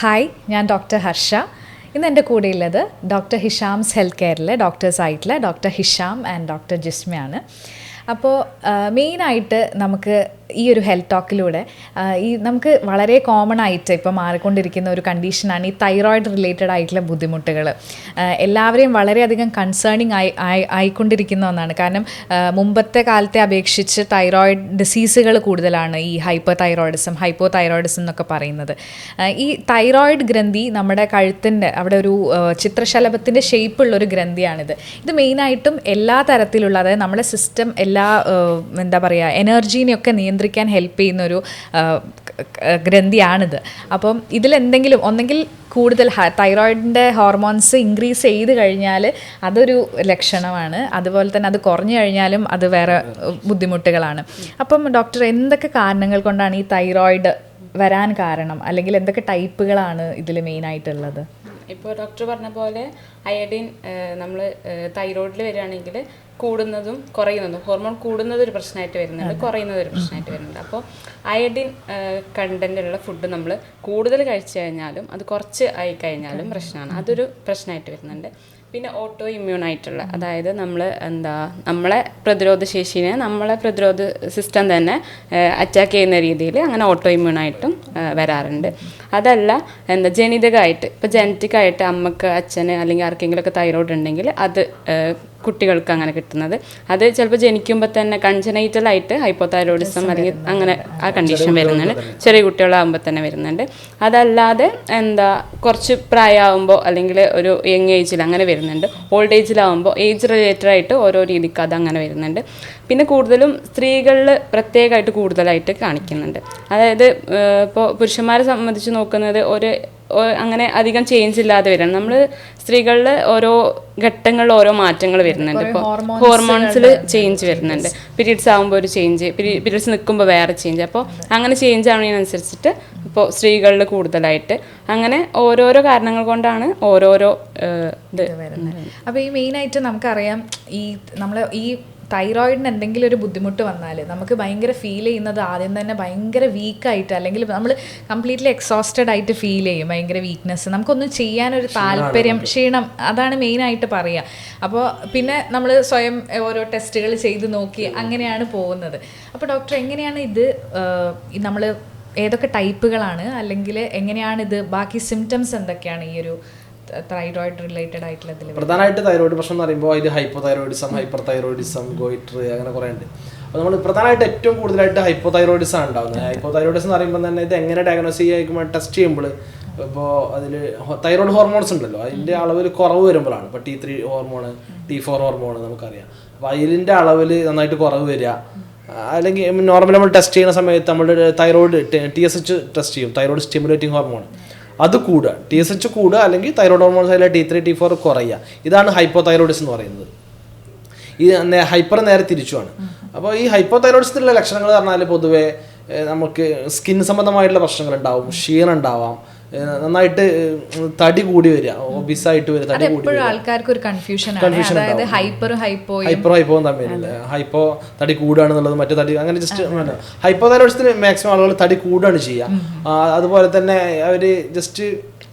Hi ഞാൻ doctor Harsh. ഇന്ന് എന്റെ കൂടെയുള്ളത് ഡോക്ടർ ഹിഷാംസ് ഹെൽത്ത് കെയറിലെ ഡോക്ടേഴ്സ് ആയിട്ടുള്ള ഡോക്ടർ ഹിഷാം ആൻഡ് ഡോക്ടർ ജിസ്മയാണ്. അപ്പോൾ മെയിനായിട്ട് നമുക്ക് ഈ ഒരു ഹെൽത്ത് ടോക്കിലൂടെ ഈ നമുക്ക് വളരെ കോമൺ ആയിട്ട് ഇപ്പോൾ മാറിക്കൊണ്ടിരിക്കുന്ന ഒരു കണ്ടീഷനാണ് ഈ തൈറോയിഡ് റിലേറ്റഡ് ആയിട്ടുള്ള ബുദ്ധിമുട്ടുകൾ. എല്ലാവരെയും വളരെയധികം കൺസേണിങ് ആയി ആയി ആയിക്കൊണ്ടിരിക്കുന്ന ഒന്നാണ്. കാരണം മുമ്പത്തെ കാലത്തെ അപേക്ഷിച്ച് തൈറോയിഡ് ഡിസീസുകൾ കൂടുതലാണ് ഈ ഹൈപ്പർ തൈറോയിഡിസം ഹൈപ്പോ തൈറോയിഡിസം എന്നൊക്കെ പറയുന്നത്. ഈ തൈറോയിഡ് ഗ്രന്ഥി നമ്മുടെ കഴുത്തിന്റെ അവിടെ ഒരു ചിത്രശലഭത്തിന്റെ ഷേപ്പുള്ള ഒരു ഗ്രന്ഥിയാണിത്. ഇത് മെയിനായിട്ടും എല്ലാ തരത്തിലുള്ള അതായത് നമ്മുടെ സിസ്റ്റം എല്ലാ എന്താ പറയുക എനർജീനെയൊക്കെ നിയന്ത്രിക്കാൻ ഹെൽപ്പ് ചെയ്യുന്ന ഒരു ഗ്രന്ഥിയാണിത്. അപ്പം ഇതിലെന്തെങ്കിലും ഒന്നെങ്കിൽ കൂടുതൽ തൈറോയിഡിന്റെ ഹോർമോൺസ് ഇൻക്രീസ് ചെയ്ത് കഴിഞ്ഞാൽ അതൊരു ലക്ഷണമാണ്. അതുപോലെ തന്നെ അത് കുറഞ്ഞു കഴിഞ്ഞാലും അത് വേറെ ബുദ്ധിമുട്ടുകളാണ്. അപ്പം ഡോക്ടർ എന്തൊക്കെ കാരണങ്ങൾ കൊണ്ടാണ് ഈ തൈറോയിഡ് വരാൻ കാരണം? അല്ലെങ്കിൽ എന്തൊക്കെ ടൈപ്പുകളാണ് ഇതിൽ മെയിനായിട്ടുള്ളത് ഇപ്പോൾ ഡോക്ടർ പറഞ്ഞ പോലെ അയഡിൻ നമ്മൾ തൈറോയിഡിൽ വരികയാണെങ്കിൽ കൂടുന്നതും കുറയുന്നതും ഹോർമോൺ കൂടുന്നത് ഒരു പ്രശ്നമായിട്ട് വരുന്നുണ്ട് കുറയുന്നത് ഒരു പ്രശ്നമായിട്ട് വരുന്നുണ്ട്. അപ്പോൾ അയഡിൻ കണ്ടന്റുള്ള ഫുഡ് നമ്മൾ കൂടുതൽ കഴിച്ചു കഴിഞ്ഞാലും അത് കുറച്ച് ആയി കഴിഞ്ഞാലും പ്രശ്നമാണ്. അതൊരു പ്രശ്നമായിട്ട് വരുന്നുണ്ട്. പിന്നെ ഓട്ടോ ഇമ്മ്യൂൺ ആയിട്ടുള്ള അതായത് നമ്മൾ എന്താ നമ്മളെ പ്രതിരോധ ശേഷിനെ നമ്മളെ പ്രതിരോധ സിസ്റ്റം തന്നെ അറ്റാക്ക് ചെയ്യുന്ന രീതിയിൽ അങ്ങനെ ഓട്ടോ ഇമ്മ്യൂൺ ആയിട്ടും ആ, വരാറുണ്ട്. അതല്ല എന്താ ജനിതകമായിട്ട് ഇപ്പോൾ ജനറ്റിക് ആയിട്ട് അമ്മയ്ക്ക് അച്ഛന് അല്ലെങ്കിൽ ആർക്കെങ്കിലുമൊക്കെ തൈറോയ്ഡ് ഉണ്ടെങ്കിൽ അത് കുട്ടികൾക്ക് അങ്ങനെ കിട്ടുന്നത്. അത് ചിലപ്പോൾ ജനിക്കുമ്പോൾ തന്നെ കൺജനൈറ്റലായിട്ട് ഹൈപ്പോതൈറോയിഡിസം അല്ലെങ്കിൽ അങ്ങനെ ആ കണ്ടീഷൻ വരുന്നുണ്ട്. ചെറിയ കുട്ടികളാകുമ്പോൾ തന്നെ വരുന്നുണ്ട്. അതല്ലാതെ എന്താ കുറച്ച് പ്രായമാകുമ്പോൾ അല്ലെങ്കിൽ ഒരു യങ് ഏജിൽ അങ്ങനെ വരുന്നുണ്ട്. ഓൾഡ് ഏജിലാവുമ്പോൾ ഏജ് റിലേറ്റഡ് ആയിട്ട് ഓരോ രീതിക്ക് അത് അങ്ങനെ വരുന്നുണ്ട്. പിന്നെ കൂടുതലും സ്ത്രീകളിൽ പ്രത്യേകമായിട്ട് കൂടുതലായിട്ട് കാണിക്കുന്നുണ്ട്. അതായത് ഇപ്പോൾ പുരുഷന്മാരെ സംബന്ധിച്ച് നോക്കുന്നത് ഒരു അങ്ങനെ അധികം ചേഞ്ച് ഇല്ലാതെ വരണം. നമ്മൾ സ്ത്രീകളിൽ ഓരോ ഘട്ടങ്ങളിൽ ഓരോ മാറ്റങ്ങൾ വരുന്നുണ്ട്. ഇപ്പോൾ ഹോർമോൺസിൽ ചേഞ്ച് വരുന്നുണ്ട്. പീരീഡ്സ് ആകുമ്പോൾ ഒരു ചേഞ്ച് പീരീഡ്സ് നിൽക്കുമ്പോൾ വേറെ ചേഞ്ച് അപ്പോൾ അങ്ങനെ ചേഞ്ച് ആവുന്നതിനനുസരിച്ചിട്ട് ഇപ്പോൾ സ്ത്രീകളിൽ കൂടുതലായിട്ട് അങ്ങനെ ഓരോരോ കാരണങ്ങൾ കൊണ്ടാണ് ഓരോരോ ഇത് വരുന്നത്. അപ്പോൾ ഈ മെയിനായിട്ട് നമുക്കറിയാം ഈ നമ്മൾ ഈ തൈറോയിഡിന് എന്തെങ്കിലും ഒരു ബുദ്ധിമുട്ട് വന്നാൽ നമുക്ക് ഭയങ്കര ഫീൽ ചെയ്യുന്നത് ആദ്യം തന്നെ ഭയങ്കര വീക്കായിട്ട് അല്ലെങ്കിൽ നമ്മൾ കംപ്ലീറ്റ്ലി എക്സോസ്റ്റഡ് ആയിട്ട് ഫീൽ ചെയ്യും ഭയങ്കര വീക്ക്നെസ് നമുക്കൊന്നും ചെയ്യാനൊരു താല്പര്യം ക്ഷീണം അതാണ് മെയിനായിട്ട് പറയുക അപ്പോൾ പിന്നെ നമ്മൾ സ്വയം ഓരോ ടെസ്റ്റുകൾ ചെയ്ത് നോക്കി അങ്ങനെയാണ് പോകുന്നത്. അപ്പോൾ ഡോക്ടർ എങ്ങനെയാണ് ഇത് നമ്മൾ ഏതൊക്കെ ടൈപ്പുകളാണ് അല്ലെങ്കിൽ എങ്ങനെയാണ് ഇത് ബാക്കി സിംറ്റംസ് എന്തൊക്കെയാണ് ഈ ഒരു തൈറോയിഡ് റിലേറ്റഡ് ആയിട്ടുള്ളതിൽ പ്രധാനമായിട്ട് തൈറോയിഡ് പ്രശ്നം എന്ന് പറയുമ്പോൾ അതിൽ hypothyroidism hyperthyroidism goitre അങ്ങനെ കുറേ ഉണ്ട്. അപ്പോൾ നമ്മൾ പ്രധാനമായിട്ട് ഏറ്റവും കൂടുതലായിട്ട് ഹൈപ്പോ തൈറോയിഡിസം ആണ് ഉണ്ടാവുന്നത്. ഹൈപ്പോ തൈറോയിഡിസം എന്ന് പറയുമ്പോൾ തന്നെ ഇത് എങ്ങനെ ഡയഗ്നോസ് ചെയ്യുമ്പോൾ ടെസ്റ്റ് ചെയ്യുമ്പോൾ ഇപ്പോൾ അതിൽ തൈറോയിഡ് ഹോർമോൺസ് ഉണ്ടല്ലോ. അതിന്റെ അളവിൽ കുറവ് വരുമ്പോഴാണ്. ഇപ്പോൾ T three hormone T four hormone നമുക്കറിയാം. അപ്പോൾ അതിലിന്റെ അളവിൽ നന്നായിട്ട് കുറവ് വരിക. അല്ലെങ്കിൽ നോർമൽ നമ്മൾ ടെസ്റ്റ് ചെയ്യുന്ന സമയത്ത് നമ്മൾ thyroid T S H test ചെയ്യും. തൈറോയിഡ് സ്റ്റിമുലേറ്റിംഗ് ഹോർമോൺ അത് കൂടുക. ടി എസ് എച്ച് കൂടുക അല്ലെങ്കിൽ തൈറോയ്ഡ് ഹോർമോൺസ് അതിലെ ടി ത്രീ ടി ഫോർ കുറയുക. ഇതാണ് ഹൈപ്പോ തൈറോയിഡിസ് എന്ന് പറയുന്നത്. ഈ ഹൈപ്പർ നേരെ തിരിച്ചുമാണ് അപ്പോൾ ഈ ഹൈപ്പോ തൈറോയിഡിസത്തിലുള്ള ലക്ഷണങ്ങൾ പറഞ്ഞാൽ പൊതുവേ നമുക്ക് സ്കിൻ സംബന്ധമായിട്ടുള്ള പ്രശ്നങ്ങൾ ഉണ്ടാവും ക്ഷീണം ഉണ്ടാവാം നന്നായിട്ട് തടി കൂടി വരിക. ആയിട്ട് വരിക തടി കൂടി ആൾക്കാർക്ക് ഒരു കൺഫ്യൂഷൻ അതായത് ഹൈപ്പറും ഹൈപ്പോയും ഹൈപ്പർ ഹൈപ്പോ തമ്മിലില്ല ഹൈപ്പോ തടി കൂടുകയാണെന്നുള്ളത് മറ്റേ തടി അങ്ങനെ ജസ്റ്റ് ഹൈപ്പോ തൈറോയിഡ്സിന് മാക്സിമം ആളുകൾ തടി കൂടുകയാണ് ചെയ്യുക. അതുപോലെ തന്നെ അവർ ജസ്റ്റ്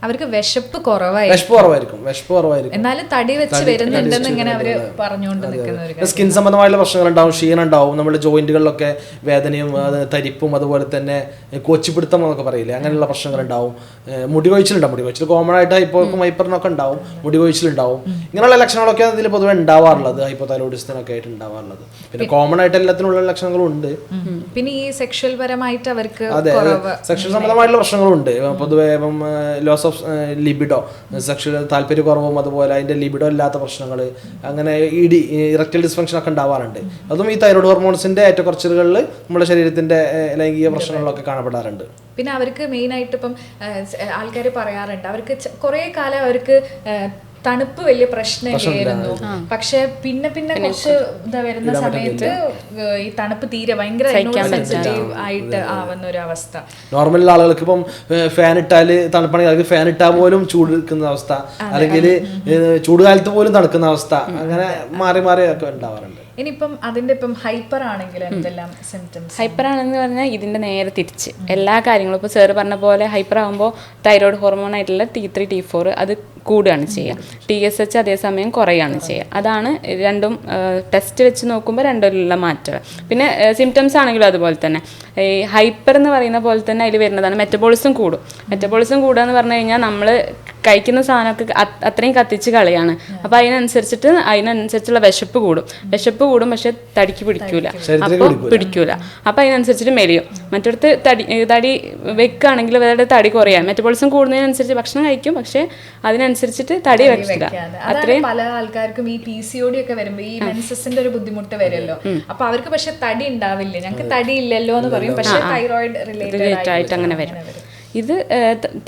അവർക്ക് വിശപ്പ് കുറവായി വിശപ്പ് കുറവായിരിക്കും വിശപ്പ് കുറവായിരിക്കും. എന്നാലും തടി വെച്ച് വരുന്നുണ്ടെന്ന് ഇങ്ങനെ അവർ പറഞ്ഞുകൊണ്ട് സ്കിൻ സംബന്ധമായുള്ള പ്രശ്നങ്ങൾ ഉണ്ടാവും ക്ഷീണം ഉണ്ടാവും നമ്മുടെ ജോയിന്റുകളിലൊക്കെ വേദനയും തരിപ്പും അതുപോലെ തന്നെ കൊച്ചിപ്പിടുത്തം എന്നൊക്കെ പറയില്ലേ? അങ്ങനെയുള്ള പ്രശ്നങ്ങൾ ഉണ്ടാവും മുടി കൊഴിച്ചിലുണ്ടാവും. മുടി കൊഴിച്ചിൽ കോമൺ ആയിട്ട് ഇപ്പോൾ ഹൈപ്പറിനൊക്കെ ഉണ്ടാവും. മുടി കൊഴിച്ചിലുണ്ടാവും. ഇങ്ങനെയുള്ള ലക്ഷണങ്ങളൊക്കെ അതിൽ പൊതുവെ ഉണ്ടാവാറുള്ളത്. ഹൈപ്പോ തൈറോയിഡിസത്തിനൊക്കെ ആയിട്ട് ഉണ്ടാവാറുള്ളത്. പിന്നെ കോമൺ ആയിട്ട് എല്ലാത്തിനുള്ള ലക്ഷണങ്ങളും ഉണ്ട്. പിന്നെ ഈ സെക്ഷൽ പരമായിട്ട് അവർക്ക് അതെ സെക്ഷൽ സംബന്ധമായിട്ടുള്ള പ്രശ്നങ്ങളുണ്ട്. ഉണ്ട് പൊതുവെ ഇപ്പം ലോസ് ഓഫ് ലിബിഡോ സെക്ഷൽ താല്പര്യക്കുറവും അതുപോലെ അതിന്റെ ലിബിഡോ ഇല്ലാത്ത പ്രശ്നങ്ങൾ അങ്ങനെ ഇ ഡി ഇറക്റ്റൽ ഡിസ്ഫങ്ഷൻ ഒക്കെ ഉണ്ടാവാറുണ്ട്. അതും ഈ തൈറോയ്ഡ് ഹോർമോൺസിന്റെ ഏറ്റക്കുറച്ചിലുകളിൽ നമ്മുടെ ശരീരത്തിന്റെ ലൈംഗിക പ്രശ്നങ്ങളൊക്കെ കാണപ്പെടാറുണ്ട്. പിന്നെ അവർക്ക് മെയിൻ ആയിട്ട് ഇപ്പം ആൾക്കാർ പറയാറുണ്ട്. അവർക്ക് കുറേ കാലം അവർക്ക് തണുപ്പ് വലിയ പ്രശ്നമില്ലായിരുന്നു പക്ഷെ പിന്നെ പിന്നെ കുറച്ച് ഇതാ വരുന്ന സമയത്ത് ഈ തണുപ്പ് തീരെ ഭയങ്കര സെൻസിറ്റീവ് ആയിട്ട് ആവുന്ന ഒരു അവസ്ഥ നോർമൽ ആളുകൾക്ക് ഇപ്പം ഫാൻ ഇട്ടാൽ തണുപ്പാണെങ്കിൽ അവർക്ക് ഫാൻ ഇട്ടാൽ പോലും ചൂട് നിൽക്കുന്ന അവസ്ഥ. അല്ലെങ്കിൽ ചൂടുകാലത്ത് പോലും തണുക്കുന്ന അവസ്ഥ. അങ്ങനെ മാറി മാറി ഒക്കെ ഉണ്ടാവാറുണ്ട്. ഇനിയിപ്പം അതിന്റെ ഇപ്പം ഹൈപ്പർ ആണെങ്കിൽ എന്തെല്ലാം സിംറ്റംസ് ഹൈപ്പർ ആണെന്ന് പറഞ്ഞാൽ ഇതിന്റെ നേരെ തിരിച്ച്. എല്ലാ കാര്യങ്ങളും ഇപ്പോൾ സാറ് പറഞ്ഞ പോലെ ഹൈപ്പർ ആകുമ്പോൾ തൈറോയ്ഡ് ഹോർമോൺ ആയിട്ടുള്ള ടി ത്രീ ടി ഫോർ അത് കൂടുകയാണ് ചെയ്യുക. ടി എസ് എച്ച് അതേസമയം കുറയുകയാണ് ചെയ്യുക. അതാണ് രണ്ടും ടെസ്റ്റ് വെച്ച് നോക്കുമ്പോൾ രണ്ടിലുള്ള മാറ്റം. പിന്നെ സിംറ്റംസ് ആണെങ്കിലും അതുപോലെ തന്നെ. ഈ ഹൈപ്പർ എന്ന് പറയുന്ന പോലെ തന്നെ അതിൽ വരുന്നതാണ്. മെറ്റബോളിസം കൂടും. മെറ്റബോളിസം കൂടുക എന്ന് പറഞ്ഞു കഴിഞ്ഞാൽ നമ്മൾ കഴിക്കുന്ന സാധനമൊക്കെ അത് അത്രയും കത്തിച്ച് കളയാണ്. അപ്പോൾ അതിനനുസരിച്ചിട്ട് അതിനനുസരിച്ചുള്ള വിശപ്പ് കൂടും. വിശപ്പ് കൂടും പക്ഷെ തടിക്ക് പിടിക്കൂല. അപ്പോൾ പിടിക്കൂല. അപ്പോൾ അതിനനുസരിച്ചിട്ട് മെലിയും. മറ്റടുത്ത് തടി തടി വെക്കുകയാണെങ്കിൽ വേറെ തടി കുറയാം. മെറ്റബോളിസം കൂടുന്നതിനനുസരിച്ച് ഭക്ഷണം കഴിക്കും പക്ഷെ അതിനനുസരിച്ചിട്ട് തടി വെക്കില്ല. അത്രയും പല ആൾക്കാർക്കും ഈ പി സി ഒ ഡി ഒക്കെ വരുമ്പോ ഈ മെൻസസിന്റെ ഒരു ബുദ്ധിമുട്ട് വരുമല്ലോ. അപ്പൊ അവർക്ക് പക്ഷെ തടി ഉണ്ടാവില്ല. ഞങ്ങൾക്ക് തടി ഇല്ലല്ലോ എന്ന് പറയും. പക്ഷെ തൈറോയിഡ് റിലേറ്റഡ് ആയിട്ട് അങ്ങനെ വരും. ഇത്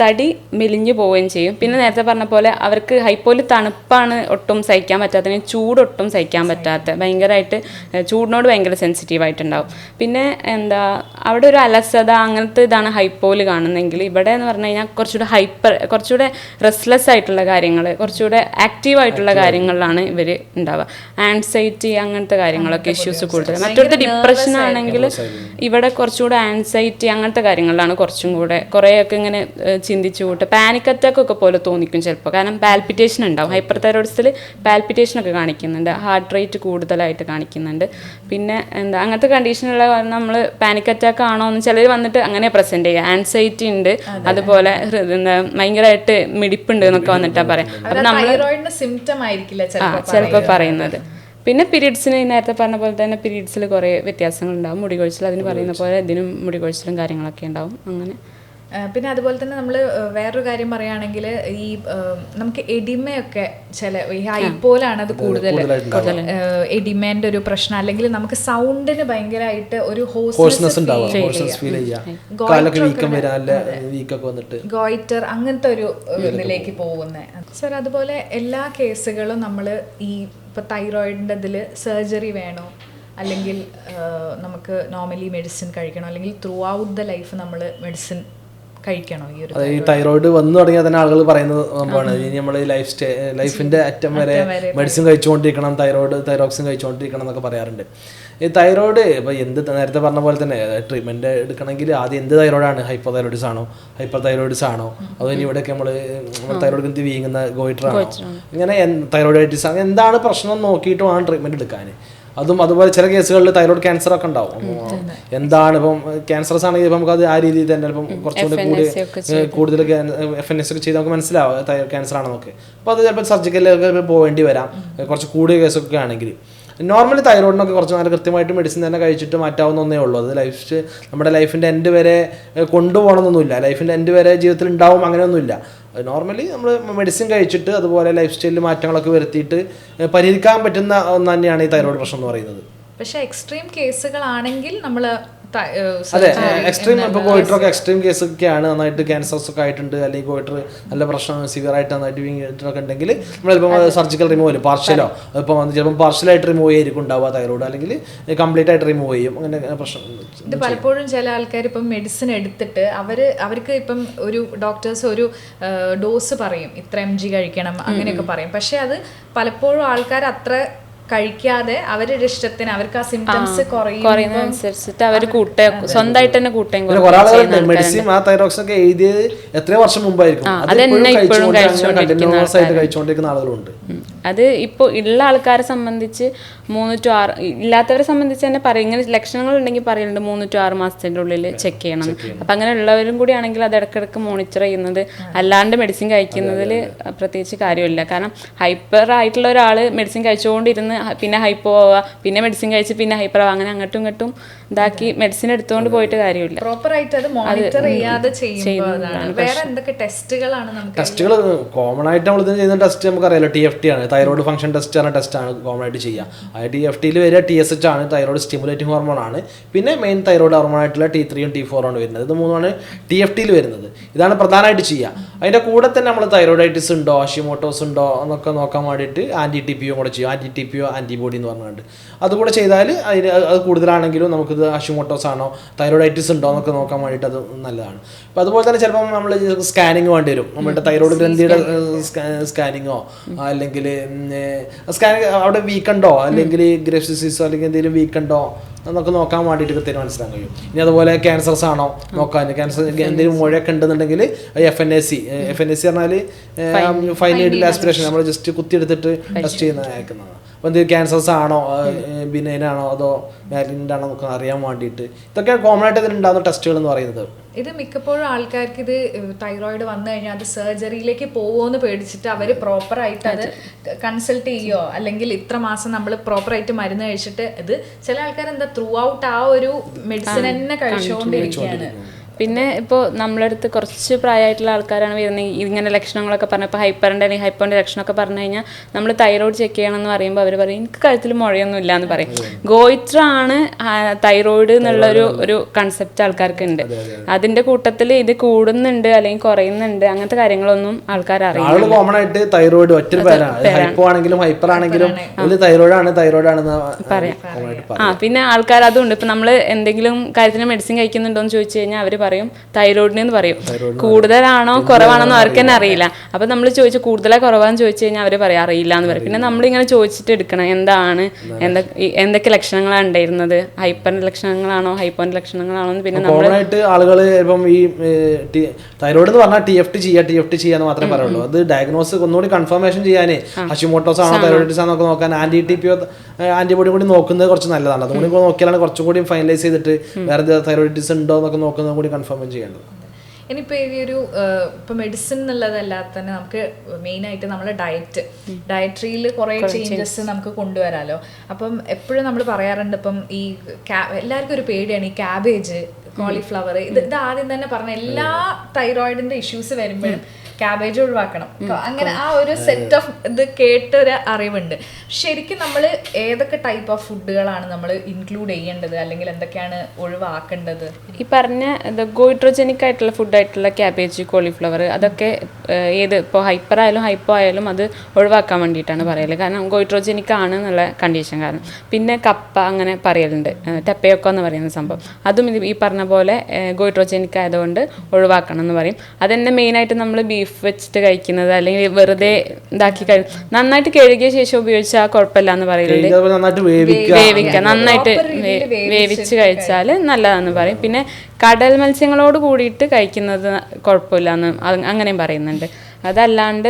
തടി മെലിഞ്ഞു പോവുകയും ചെയ്യും. പിന്നെ നേരത്തെ പറഞ്ഞ പോലെ അവർക്ക് ഹൈപ്പോയിൽ തണുപ്പാണ് ഒട്ടും സഹിക്കാൻ പറ്റാത്തതിന് ചൂടൊട്ടും സഹിക്കാൻ പറ്റാത്ത ഭയങ്കരമായിട്ട് ചൂടിനോട് ഭയങ്കര സെൻസിറ്റീവ് ആയിട്ടുണ്ടാവും. പിന്നെ എന്താ അവിടെ ഒരു അലസത അങ്ങനത്തെ ഇതാണ് ഹൈപ്പോയിൽ കാണുന്നതെങ്കിൽ ഇവിടെ എന്ന് പറഞ്ഞു കഴിഞ്ഞാൽ കുറച്ചുകൂടെ ഹൈപ്പർ കുറച്ചുകൂടെ റെസ്ലെസ് ആയിട്ടുള്ള കാര്യങ്ങൾ കുറച്ചുകൂടെ ആക്റ്റീവ് ആയിട്ടുള്ള കാര്യങ്ങളിലാണ് ഇവർ ഉണ്ടാവുക. ആൻസൈറ്റി അങ്ങനത്തെ കാര്യങ്ങളൊക്കെ ഇഷ്യൂസ് കൂടുതൽ. മറ്റൊരു ഡിപ്രഷൻ ആണെങ്കിൽ ഇവിടെ കുറച്ചുകൂടെ ആൻസൈറ്റി അങ്ങനത്തെ കാര്യങ്ങളിലാണ് കുറച്ചും കൂടെ. കുറേയൊക്കെ ഇങ്ങനെ ചിന്തിച്ചു കൂട്ടുക പാനിക് അറ്റാക്ക് ഒക്കെ പോലെ തോന്നിക്കും ചിലപ്പോൾ കാരണം പാൽപിറ്റേഷൻ ഉണ്ടാവും. ഹൈപ്പർ തൈറോയിഡ്സിൽ പാൽപിറ്റേഷൻ ഒക്കെ കാണിക്കുന്നുണ്ട്. ഹാർട്ട് റേറ്റ് കൂടുതലായിട്ട് കാണിക്കുന്നുണ്ട്. പിന്നെ എന്താ അങ്ങനത്തെ കണ്ടീഷനുള്ള നമ്മൾ പാനിക് അറ്റാക്ക് ആണോ എന്ന് ചിലർ വന്നിട്ട് അങ്ങനെ പ്രസന്റ് ചെയ്യുക. ആൻസൈറ്റി ഉണ്ട്. അതുപോലെ എന്താ ഭയങ്കരമായിട്ട് മിടിപ്പുണ്ട് എന്നൊക്കെ വന്നിട്ടാണ് പറയാം. അപ്പം നമ്മൾ ചിലപ്പോൾ പറയുന്നത്. പിന്നെ പീരീഡ്സിന് നേരത്തെ പറഞ്ഞ പോലെ തന്നെ പീരീഡ്സിൽ കുറേ വ്യത്യാസങ്ങളുണ്ടാവും. മുടി കൊഴിച്ചിൽ അതിന് പറയുന്ന പോലെ ഇതിനും മുടി കൊഴിച്ചിലും കാര്യങ്ങളൊക്കെ ഉണ്ടാവും. അങ്ങനെ. പിന്നെ അതുപോലെ തന്നെ നമ്മൾ വേറൊരു കാര്യം പറയുകയാണെങ്കിൽ ഈ നമുക്ക് എഡിമയൊക്കെ ചില ഈ ഹൈപ്പോലാണ് അത് കൂടുതൽ എഡിമേന്റെ ഒരു പ്രശ്നം. അല്ലെങ്കിൽ നമുക്ക് സൗണ്ടിന് ഭയങ്കരമായിട്ട് ഒരു ഗോയിറ്റർ അങ്ങനത്തെ ഒരു ഇതിലേക്ക് പോകുന്നത് സർ അതുപോലെ എല്ലാ കേസുകളും നമ്മൾ ഈ ഇപ്പൊ തൈറോയിഡിന്റെ ഇതിൽ സർജറി വേണോ? അല്ലെങ്കിൽ നമുക്ക് നോർമലി മെഡിസിൻ കഴിക്കണം? അല്ലെങ്കിൽ ത്രൂ ഔട്ട് ദ ലൈഫ് നമ്മൾ മെഡിസിൻ കഴിക്കണോ ഈ ഒരു ഈ തൈറോയിഡ് വന്നു തുടങ്ങിയാൽ തന്നെ ആളുകൾ പറയുന്നത് സംഭവമാണ് ഇനി നമ്മൾ ലൈഫ് സ്റ്റേ ലൈഫിന്റെ അറ്റം വരെ മെഡിസിൻ കഴിച്ചുകൊണ്ടിരിക്കണം തൈറോയിഡ് തൈറോക്സിൻ കഴിച്ചുകൊണ്ടിരിക്കണം എന്നൊക്കെ പറയാറുണ്ട്. ഈ തൈറോയിഡ് ഇപ്പോൾ എന്ത് നേരത്തെ പറഞ്ഞ പോലെ തന്നെ ട്രീറ്റ്മെന്റ് എടുക്കണമെങ്കിൽ ആദ്യം എന്ത് തൈറോയിഡാണ് ഹൈപ്പോ തൈറോയിഡ്സ് ആണോ? ഹൈപ്പർ തൈറോയിഡ്സ് ആണോ? അതോ ഇനി ഇവിടെയൊക്കെ നമ്മൾ തൈറോയിഡ് ഗ്രന്ഥി വീങ്ങുന്ന ഗോയിട്ടറാണോ ഇങ്ങനെ തൈറോയിഡൈറ്റിസ് അങ്ങനെ എന്താണ് പ്രശ്നം നോക്കിയിട്ട് വേണം ട്രീറ്റ്മെന്റ് എടുക്കാൻ. അതും അതുപോലെ ചില കേസുകളിൽ തൈറോയിഡ് ക്യാൻസർ ഒക്കെ ഉണ്ടാവും. എന്താണ് ഇപ്പം ക്യാൻസറസ് ആണെങ്കിൽ ഇപ്പം നമുക്ക് അത് ആ രീതിയിൽ തന്നെ ഇപ്പം കുറച്ചുകൂടി കൂടി കൂടുതൽ എഫ് എൻ എസ് ഒക്കെ ചെയ്ത് നമുക്ക് മനസ്സിലാവും ക്യാൻസർ ആണെന്നൊക്കെ. അപ്പോൾ അത് ചിലപ്പോൾ സർജിക്കലൊക്കെ പോകേണ്ടി വരാം. കുറച്ച് കൂടിയ കേസൊക്കെ ആണെങ്കിൽ. നോർമലി തൈറോയിഡിനൊക്കെ കുറച്ച് നല്ല കൃത്യമായിട്ട് മെഡിസിൻ തന്നെ കഴിച്ചിട്ട് മാറ്റാവുന്ന ഒന്നേ ഉള്ളൂ. അത് ലൈഫ് നമ്മുടെ ലൈഫിന്റെ എൻഡ് വരെ കൊണ്ടുപോകണമെന്നൊന്നുമില്ല. ലൈഫിന്റെ എൻഡ് വരെ ജീവിതത്തിൽ ഉണ്ടാവും അങ്ങനെയൊന്നുമില്ല. നോർമലി നമ്മൾ മെഡിസിൻ കഴിച്ചിട്ട് അതുപോലെ ലൈഫ് സ്റ്റൈലിൽ മാറ്റങ്ങളൊക്കെ വരുത്തിയിട്ട് പരിഹരിക്കാൻ പറ്റുന്ന ഒന്ന് തന്നെയാണ് ഈ തൈറോയിഡ് പ്രശ്നം എന്ന് പറയുന്നത്. പക്ഷേ എക്സ്ട്രീം കേസുകളാണെങ്കിൽ നമ്മൾ അതെ എക്സ്ട്രീം ഇപ്പോൾ ഗോയിറ്ററൊക്കെ എക്സ്ട്രീം കേസൊക്കെയാണ് നന്നായിട്ട് ക്യാൻസേഴ്സ് ഒക്കെ ആയിട്ടുണ്ട് അല്ലെങ്കിൽ ഗോയിറ്റർ നല്ല പ്രശ്നം സിവിയർ ആയിട്ട് നന്നായിട്ട് ഒക്കെ ഉണ്ടെങ്കിൽ നമ്മൾ ചിലപ്പോൾ സർജിക്കൽ റിമൂവൽ പാർഷ്യലോ ഇപ്പോൾ വന്ന് ചിലപ്പോൾ പാർഷ്യലായിട്ട് റിമൂവ് ചെയ്തിരിക്കും ഉണ്ടാവുക തൈറോയിഡ് അല്ലെങ്കിൽ കംപ്ലീറ്റ് ആയിട്ട് റിമൂവ് ചെയ്യും. അങ്ങനെ പ്രശ്നം ഇത് പലപ്പോഴും ചില ആൾക്കാർ ഇപ്പം മെഡിസിൻ എടുത്തിട്ട് അവർ അവർക്ക് ഇപ്പം ഒരു ഡോക്ടേഴ്സ് ഒരു ഡോസ് പറയും. ഇത്ര എം ജി കഴിക്കണം അങ്ങനെയൊക്കെ പറയും. പക്ഷെ അത് പലപ്പോഴും ആൾക്കാർ അത്ര കഴിക്കാതെ അവരുടെ ഇഷ്ടത്തിന് അവർക്ക് ആ സിംറ്റംസ് കുറയുന്നതനുസരിച്ചിട്ട് അവർ കൂട്ട സ്വന്തമായിട്ട് തന്നെ മെഡിസിൻ ആ തൈറോക്സിൻ ഒക്കെ എഴുതിയത് എത്രയോ വർഷം മുമ്പായിരിക്കും. കഴിച്ചുകൊണ്ടിരിക്കുന്ന ആളുകളുണ്ട്. അത് ഇപ്പോൾ ഉള്ള ആൾക്കാരെ സംബന്ധിച്ച് മൂന്ന് ടു ആറ് ഇല്ലാത്തവരെ സംബന്ധിച്ച് തന്നെ പറയും. ഇങ്ങനെ ലക്ഷണങ്ങൾ ഉണ്ടെങ്കിൽ പറയുന്നുണ്ട് മൂന്ന് ടു ആറ് മാസത്തിന്റെ ഉള്ളിൽ ചെക്ക് ചെയ്യണം. അപ്പം അങ്ങനെ ഉള്ളവരും കൂടി ആണെങ്കിൽ അത് ഇടയ്ക്കിടയ്ക്ക് മോണിറ്റർ ചെയ്യുന്നത് അല്ലാണ്ട് മെഡിസിൻ കഴിക്കുന്നതിൽ പ്രത്യേകിച്ച് കാര്യമില്ല. കാരണം ഹൈപ്പർ ആയിട്ടുള്ള ഒരാൾ മെഡിസിൻ കഴിച്ചുകൊണ്ടിരുന്ന് പിന്നെ ഹൈപ്പോ ആവുക പിന്നെ മെഡിസിൻ കഴിച്ച് പിന്നെ ഹൈപ്പർ ആവുക. അങ്ങനെ അങ്ങോട്ടും ഇങ്ങോട്ടും ഇതാക്കി മെഡിസിൻ എടുത്തുകൊണ്ട് പോയിട്ട് കാര്യമില്ല. പ്രോപ്പർ ആയിട്ട് അത് മോണിറ്റർ ചെയ്യാതെ ചെയ്യുമ്പോൾ അതാണ്. വേറെ എന്തൊക്കെ ടെസ്റ്റുകളാണ് നമുക്ക് ടെസ്റ്റുകൾ കോമൺ ആയിട്ട് നമ്മൾ ചെയ്യുന്ന ടെസ്റ്റ് നമുക്കറിയാലോ ടി എഫ് ടി ആണ്. തൈറോയ്ഡ് ഫംഗ്ഷൻ ടെസ്റ്റ് ആണ് ടെസ്റ്റ് ആണ് കോമൺ ആയിട്ട് ചെയ്യുക ആ ടി എഫ് ടിയിൽ വരിക ടി എസ് എച്ച് ആണ് തൈറോയ്ഡ് സ്റ്റിമുലേറ്റിംഗ് ഹോർമോൺ ആണ്. പിന്നെ മെയിൻ തൈറോയ്ഡ് ഹോർമോൺ ആയിട്ടുള്ള ടി ത്രീയും ടി ഫോറും ആണ് വരുന്നത്. ഇത് മൂന്നാണ് ടി എഫ് ടിയിൽ വരുന്നത്. ഇതാണ് പ്രധാനമായിട്ട് ചെയ്യുക അതിന്റെ കൂടെ തന്നെ നമ്മൾ തൈറോയിഡൈറ്റിസ് ഉണ്ടോ ഷിമോട്ടോസ് ഉണ്ടോ എന്നൊക്കെ നോക്കാൻ വേണ്ടിയിട്ട് ആന്റി ടി പിയും കൂടെ ചെയ്യും. Anti T P O antibody എന്ന് പറഞ്ഞുകൊണ്ട് അതുകൂടെ ചെയ്താൽ അതിന് അത് കൂടുതലാണെങ്കിലും നമുക്കിത് അഷുമോട്ടോസ് ആണോ തൈറോയിഡൈറ്റിസ് ഉണ്ടോ എന്നൊക്കെ നോക്കാൻ വേണ്ടിയിട്ട് അത് നല്ലതാണ്. അപ്പോൾ അതുപോലെ തന്നെ ചിലപ്പം നമ്മൾ സ്കാനിങ് വേണ്ടി വരും. നമ്മുടെ തൈറോയ്ഡ് ഗ്രന്ഥിയുടെ സ്കാനിങ്ങോ അല്ലെങ്കിൽ സ്കാനിങ് അവിടെ വീക്കുണ്ടോ അല്ലെങ്കിൽ ഗ്രഫ്സിസോ അല്ലെങ്കിൽ എന്തെങ്കിലും വീക്കുണ്ടോ എന്നൊക്കെ നോക്കാൻ വേണ്ടിയിട്ട് മനസ്സിലാക്കാൻ കഴിയും. ഇനി അതുപോലെ ക്യാൻസർസ് ആണോ? നോക്കാൻ ക്യാൻസർ എന്തെങ്കിലും മുഴയൊക്കെ ഉണ്ടെന്നുണ്ടെങ്കിൽ F N A C F N A C പറഞ്ഞാൽ ഫൈൻ എയ്ഡിൽ ആസ്പിറേഷൻ നമ്മൾ ജസ്റ്റ് കുത്തിയെടുത്തിട്ട് ടെസ്റ്റ് ചെയ്യുന്ന അയക്കുന്നതാണ്. അപ്പോൾ എന്തെങ്കിലും ക്യാൻസേഴ്സ് ആണോ ബിനൈനാണോ അതോ മാലിന്റെ ആണോ നമുക്ക് അറിയാൻ വേണ്ടിയിട്ട്. ഇതൊക്കെ കോമൺ ആയിട്ട് ഇതിലുണ്ടാകുന്ന ടെസ്റ്റുകൾ എന്ന് പറയുന്നത്. ഇത് മിക്കപ്പോഴും ആൾക്കാർക്ക് ഇത് തൈറോയിഡ് വന്നു കഴിഞ്ഞാൽ അത് സർജറിയിലേക്ക് എന്ന് പേടിച്ചിട്ട് അവർ പ്രോപ്പറായിട്ട് അത് കൺസൾട്ട് ചെയ്യോ? അല്ലെങ്കിൽ ഇത്ര മാസം നമ്മൾ പ്രോപ്പറായിട്ട് മരുന്ന് കഴിച്ചിട്ട് ഇത് ചില ആൾക്കാർ എന്താ ത്രൂ ഔട്ട് ആ ഒരു മെഡിസിൻ തന്നെ കഴിച്ചുകൊണ്ടിരിക്കുകയാണ് പിന്നെ ഇപ്പോൾ നമ്മളടുത്ത് കുറച്ച് പ്രായമായിട്ടുള്ള ആൾക്കാരാണ് വരുന്നത്. ഇങ്ങനെ ലക്ഷണങ്ങളൊക്കെ പറഞ്ഞ ഇപ്പോൾ ഹൈപ്പറിന്റെ അല്ലെങ്കിൽ ഹൈപ്പോന്റെ ലക്ഷണമൊക്കെ പറഞ്ഞു കഴിഞ്ഞാൽ നമ്മൾ തൈറോയ്ഡ് ചെക്ക് ചെയ്യണമെന്ന് പറയുമ്പോൾ അവർ പറയും എനിക്ക് കഴുത്തിൽ മുഴയൊന്നും ഇല്ല എന്ന് പറയും. ഗോയിത്ര ആണ് തൈറോയ്ഡ് എന്നുള്ളൊരു ഒരു കൺസെപ്റ്റ് ആൾക്കാർക്ക് ഉണ്ട് അതിന്റെ കൂട്ടത്തിൽ ഇത് കൂടുന്നുണ്ട് അല്ലെങ്കിൽ കുറയുന്നുണ്ട് അങ്ങനത്തെ കാര്യങ്ങളൊന്നും ആൾക്കാർ അറിയില്ല. ആളുകൾ കോമൺ ആയിട്ട് തൈറോയ്ഡ് ഒറ്റ പേരാണ്. ഹൈപ്പോ ആണെങ്കിലും ഹൈപ്പർ ആണെങ്കിലും തൈറോയ്ഡ് ആണ് തൈറോയ്ഡ് ആണെന്ന് പറയാം. പറയും ആ പിന്നെ ആൾക്കാർ അതുണ്ട് ഇപ്പം നമ്മൾ എന്തെങ്കിലും കാര്യത്തിന് മെഡിസിൻ കഴിക്കുന്നുണ്ടോ എന്ന് ചോദിച്ചു കഴിഞ്ഞാൽ അവർ പറയും തൈറോയിഡിന് എന്ന് പറയും. കൂടുതലാണോ കുറവാണോ അവർക്ക് തന്നെ അറിയില്ല. അപ്പൊ നമ്മൾ ചോദിച്ചു കൂടുതലാ കുറവാന്ന് ചോദിച്ചു കഴിഞ്ഞാൽ അവർ പറയാം അറിയില്ല എന്ന് പറയും. പിന്നെ നമ്മളിങ്ങനെ ചോദിച്ചിട്ട് എടുക്കണം എന്താണ്? എന്തൊക്കെ എന്തൊക്കെ ലക്ഷണങ്ങളാണ് ഉണ്ടായിരുന്നത്? ഹൈപ്പർ ലക്ഷണങ്ങളാണോ ഹൈപ്പോന്റെ ലക്ഷണങ്ങളാണോ എന്ന് പിന്നെ ആയിട്ട് ആളുകൾ ഇപ്പം ഈ തൈറോയിഡ് എന്ന് പറഞ്ഞാൽ ടി എഫ് ടി ചെയ്യുക ടി എഫ് ടി ചെയ്യാന്ന് മാത്രമേ പറയുള്ളൂ. അത് ഡയഗ്നോസ് ഒന്നുകൂടി കൺഫർമേഷൻ ചെയ്യാനേ ഹഷിമോട്ടോസ് ആണോ തൈറോയിഡിസ് ആണോ നോക്കാൻ ആന്റി ടി പി ആന്റിബോഡി കൂടി നോക്കുന്നത് കുറച്ച് നല്ലതാണ്. അതും കൂടി നോക്കിയാലാണ് കുറച്ചും കൂടി ഫൈനലൈസ് ചെയ്തിട്ട് വേറെ തൈറോയിഡിസ് ഉണ്ടോ എന്നൊക്കെ നോക്കുന്നത് കൂടി കൺഫേം ചെയ്യേണ്ടത്. ഇനിയിപ്പോൾ ഈ ഒരു ഇപ്പം മെഡിസിൻ എന്നുള്ളതല്ലാതെ തന്നെ നമുക്ക് മെയിനായിട്ട് നമ്മുടെ ഡയറ്റ് ഡയറ്ററിയിൽ കുറേ ചേഞ്ചസ് നമുക്ക് കൊണ്ടുവരാമല്ലോ അപ്പം എപ്പോഴും നമ്മൾ പറയാറുണ്ട് ഇപ്പം ഈ ക്യാ എല്ലാവർക്കും ഒരു പേടിയാണ് ഈ ക്യാബേജ് കോളിഫ്ലവർ ഇത് ഇത് ആദ്യം തന്നെ പറഞ്ഞ എല്ലാ തൈറോയിഡിന്റെ ഇഷ്യൂസ് വരുമ്പോഴും ക്യാബേജ് ഒഴിവാക്കണം. അങ്ങനെ ആ ഒരു സെറ്റ് ഓഫ് ഇത് കേട്ടൊരു അറിവുണ്ട്. ശരിക്കും നമ്മൾ ഏതൊക്കെ ടൈപ്പ് ഓഫ് ഫുഡുകളാണ് നമ്മൾ ഇൻക്ലൂഡ് ചെയ്യേണ്ടത്? അല്ലെങ്കിൽ എന്തൊക്കെയാണ് ഒഴിവാക്കേണ്ടത്? ഈ പറഞ്ഞ ഗോയിട്രോജനിക് ആയിട്ടുള്ള ഫുഡായിട്ടുള്ള ക്യാബേജ് കോളിഫ്ലവർ അതൊക്കെ ഏത് ഇപ്പോൾ ഹൈപ്പർ ആയാലും ഹൈപ്പോ ആയാലും അത് ഒഴിവാക്കാൻ വേണ്ടിയിട്ടാണ് പറയൽ. കാരണം ഗോയിട്രോജനിക് ആണ് എന്നുള്ള കണ്ടീഷൻ കാരണം. പിന്നെ കപ്പ അങ്ങനെ പറയലുണ്ട്. ടപ്പയൊക്കെ ടെപ്പയൊക്കെ എന്ന് പറയുന്ന സംഭവം. അതും ഈ പറഞ്ഞ പോലെ ഗോയിട്രോജനിക് ആയതുകൊണ്ട് ഒഴിവാക്കണം എന്ന് പറയും. അതന്നെ മെയിനായിട്ട് നമ്മൾ ബീഫ് വെച്ചിട്ട് കഴിക്കുന്നത്. അല്ലെങ്കിൽ വെറുതെ ഇതാക്കി കഴി നന്നായിട്ട് കഴുകിയ ശേഷം ഉപയോഗിച്ചാൽ കുഴപ്പമില്ല എന്ന് പറയുന്നത് വേവിക്കാം നന്നായിട്ട് വേവിക്കുക. വേവിക്കുക. നന്നായിട്ട് വേവിച്ച് കഴിച്ചാൽ നല്ലതാണെന്ന് പറയും. പിന്നെ കടൽ മത്സ്യങ്ങളോട് കൂടിയിട്ട് കഴിക്കുന്നത് കുഴപ്പമില്ല എന്ന് അങ്ങനെയും പറയുന്നുണ്ട്. അതല്ലാണ്ട്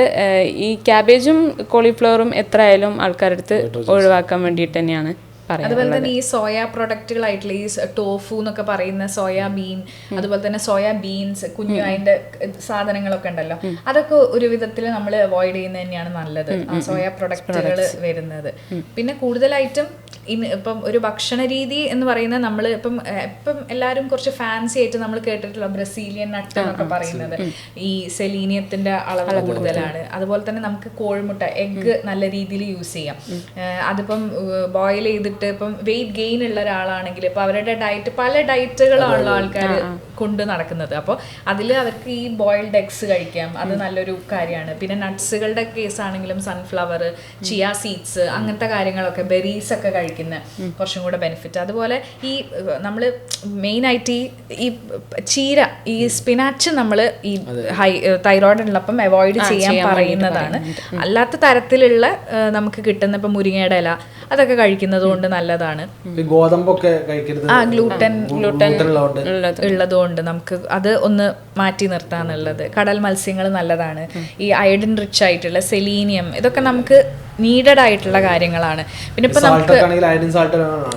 ഈ ക്യാബേജും കോളിഫ്ലവറും എത്രയായാലും ആൾക്കാരുടെ അടുത്ത് ഒഴിവാക്കാൻ വേണ്ടിയിട്ട് തന്നെയാണ്. അതുപോലെ തന്നെ ഈ സോയ പ്രൊഡക്റ്റുകളായിട്ടുള്ള ഈ ടോഫു എന്നൊക്കെ പറയുന്ന സോയാ ബീൻ അതുപോലെ തന്നെ സോയാ ബീൻസ് കുഞ്ഞു അതിന്റെ സാധനങ്ങളൊക്കെ ഉണ്ടല്ലോ. അതൊക്കെ ഒരു വിധത്തിൽ നമ്മൾ അവോയ്ഡ് ചെയ്യുന്നത് തന്നെയാണ് നല്ലത്. സോയ പ്രൊഡക്റ്റുകൾ വരുന്നത്. പിന്നെ കൂടുതലായിട്ടും ഇന്ന് ഇപ്പം ഒരു ഭക്ഷണ രീതി എന്ന് പറയുന്നത് നമ്മൾ ഇപ്പം ഇപ്പം എല്ലാവരും കുറച്ച് ഫാൻസി ആയിട്ട് നമ്മൾ കേട്ടിട്ടുള്ള ബ്രസീലിയൻ നട്ട് എന്നൊക്കെ പറയുന്നത്. ഈ സെലീനിയത്തിന്റെ അളവ് കൂടുതലാണ്. അതുപോലെ തന്നെ നമുക്ക് കോഴിമുട്ട എഗ്ഗ് നല്ല രീതിയിൽ യൂസ് ചെയ്യാം. അതിപ്പം ബോയിൽ ചെയ്തിട്ട് ഇപ്പം വെയിറ്റ് ഗെയിൻ ഉള്ള ഒരാളാണെങ്കിൽ ഇപ്പൊ അവരുടെ ഡയറ്റ് പല ഡയറ്റുകളാണല്ലോ ആൾക്കാർ കൊണ്ട് നടക്കുന്നത്. അപ്പോൾ അതിൽ അവർക്ക് ഈ ബോയിൽഡ് എഗ്സ് കഴിക്കാം. അത് നല്ലൊരു കാര്യമാണ്. പിന്നെ നട്ട്സുകളുടെ കേസ് ആണെങ്കിലും സൺഫ്ലവർ ചിയ സീഡ്സ് അങ്ങനത്തെ കാര്യങ്ങളൊക്കെ ബെറീസ് ഒക്കെ കഴിക്കുന്ന കുറച്ചും കൂടെ ബെനിഫിറ്റ് അതുപോലെ ഈ നമ്മൾ മെയിൻ ആയിട്ട് ഈ ഈ ചീര ഈ സ്പിനാച്ച് നമ്മൾ ഈ ഹൈ തൈറോയിഡ് ഉള്ളപ്പം അവോയ്ഡ് ചെയ്യാൻ പറയുന്നതാണ്. അല്ലാത്ത തരത്തിലുള്ള നമുക്ക് കിട്ടുന്ന ഇപ്പം മുരിങ്ങയുടെ ഇല അതൊക്കെ കഴിക്കുന്നത് കൊണ്ട് നല്ലതാണ്. ഗോതമ്പൊക്കെ ആ ഗ്ലൂട്ടൻ ഗ്ലൂട്ടൻ ഉള്ളതുകൊണ്ട്. ഉള്ളതുകൊണ്ട് നമുക്ക് അത് ഒന്ന് മാറ്റി നിർത്താന്നുള്ളത്. കടൽ മത്സ്യങ്ങൾ നല്ലതാണ്. ഈ അയഡിൻ റിച്ച് ആയിട്ടുള്ള സെലീനിയം ഇതൊക്കെ നമുക്ക് നീഡഡ് ആയിട്ടുള്ള കാര്യങ്ങളാണ്. പിന്നെ ഇപ്പൊ നമുക്ക്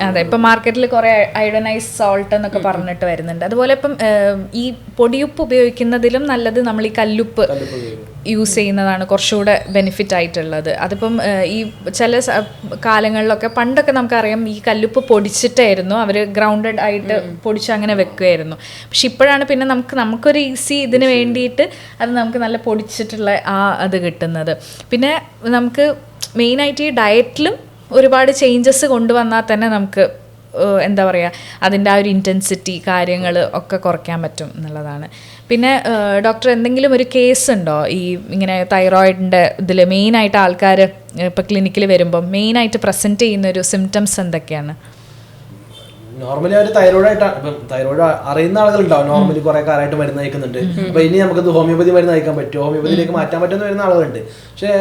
അതെ ഇപ്പൊ മാർക്കറ്റിൽ കുറെ അയഡനൈസ് സോൾട്ട് എന്നൊക്കെ പറഞ്ഞിട്ട് വരുന്നുണ്ട്. അതുപോലെ ഇപ്പം ഈ പൊടിയുപ്പ് ഉപയോഗിക്കുന്നതിലും നല്ലത് നമ്മൾ ഈ കല്ലുപ്പ് യൂസ് ചെയ്യുന്നതാണ് കുറച്ചുകൂടെ ബെനിഫിറ്റ് ആയിട്ടുള്ളത്. അതിപ്പം ഈ ചില കാലങ്ങളിലൊക്കെ പണ്ടൊക്കെ നമുക്കറിയാം ഈ കല്ലുപ്പ് പൊടിച്ചിട്ടായിരുന്നു. അവർ ഗ്രൗണ്ടഡ് ആയിട്ട് പൊടിച്ച് അങ്ങനെ വെക്കുമായിരുന്നു പക്ഷെ ഇപ്പോഴാണ് പിന്നെ നമുക്ക് നമുക്കൊരു ഈസി ഇതിന് വേണ്ടിയിട്ട് അത് നമുക്ക് നല്ല പൊടിച്ചിട്ടുള്ള ആ അത് കിട്ടുന്നത്. പിന്നെ നമുക്ക് മെയിനായിട്ട് ഈ ഡയറ്റിലും ഒരുപാട് ചേഞ്ചസ് കൊണ്ടുവന്നാൽ തന്നെ നമുക്ക് എന്താ പറയുക അതിന്റെ ആ ഒരു ഇന്റൻസിറ്റി കാര്യങ്ങൾ ഒക്കെ കുറയ്ക്കാൻ പറ്റും എന്നുള്ളതാണ്. പിന്നെ ഡോക്ടർ എന്തെങ്കിലും ഒരു കേസ് ഉണ്ടോ? ഈ ഇങ്ങനെ തൈറോയിഡിന്റെ ഇതിൽ മെയിനായിട്ട് ആൾക്കാർ ഇപ്പോൾ ക്ലിനിക്കിൽ വരുമ്പം മെയിനായിട്ട് പ്രസന്റ് ചെയ്യുന്ന ഒരു സിംറ്റംസ് എന്തൊക്കെയാണ്? നോർമലി അവർ തൈറോയിഡായിട്ടാണ് ഇപ്പം തൈറോയിഡ് അറിയുന്ന ആളുകളുണ്ടാവും. നോർമലി കുറെ കാലമായിട്ട് മരുന്ന് കഴിക്കുന്നുണ്ട്. അപ്പൊ ഇനി നമുക്കത് ഹോമിയോപ്പതി മരുന്ന് കഴിക്കാൻ പറ്റുമോ? ഹോമിയോപ്പതിയിലേക്ക് മാറ്റാൻ പറ്റുമെന്ന് വരുന്ന ആളുകളുണ്ട്. പക്ഷേ